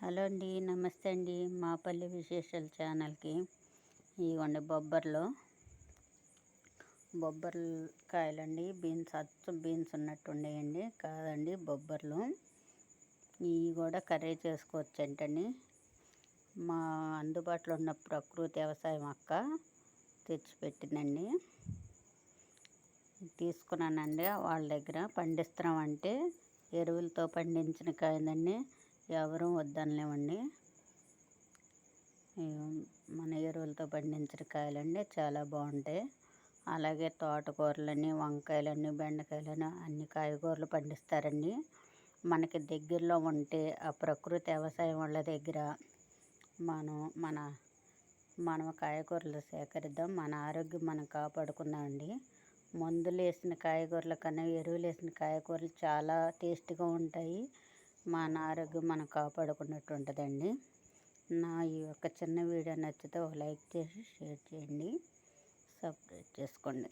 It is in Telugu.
హలో అండి నమస్తే అండి. మా పల్లె విశేషాల ఛానల్కి. ఇవ్వండి బొబ్బర్లు. బొబ్బర్లు కాయలండి. బీన్స్ అచ్చు బీన్స్ ఉన్నట్టు ఉండేయండి కాదండి బొబ్బర్లు. ఇవి కూడా కర్రీ చేసుకోవచ్చు ఏంటండి మా అందుబాటులో ఉన్న ప్రకృతి వ్యవసాయం అక్క తెచ్చిపెట్టిందండి. తీసుకున్నానండి. వాళ్ళ దగ్గర పండిస్తున్నామంటే ఎరువులతో పండించిన కాయదండి ఎవరూ వద్దనలేమండి. మన ఎరువులతో పండించిన కాయలండి చాలా బాగుంటాయి. అలాగే తోటకూరలని వంకాయలని బెండకాయలని అన్ని కాయగూరలు పండిస్తారండి. మనకి దగ్గరలో ఉంటే ఆ ప్రకృతి వ్యవసాయం వాళ్ళ దగ్గర మనం మన మనం కాయగూరలు సేకరిద్దాం. మన ఆరోగ్యం మనం కాపాడుకుందామండి మందులు వేసిన కాయగూరల కన్నా ఎరువులు వేసిన కాయగూరలు చాలా టేస్ట్గా ఉంటాయి. మన ఆరోగ్యం మనం కాపాడుకున్నట్టు ఉంటుందండి నా ఈ యొక్క చిన్న వీడియో నచ్చితే ఒక లైక్ చేసి షేర్ చేయండి. సబ్స్క్రైబ్ చేసుకోండి.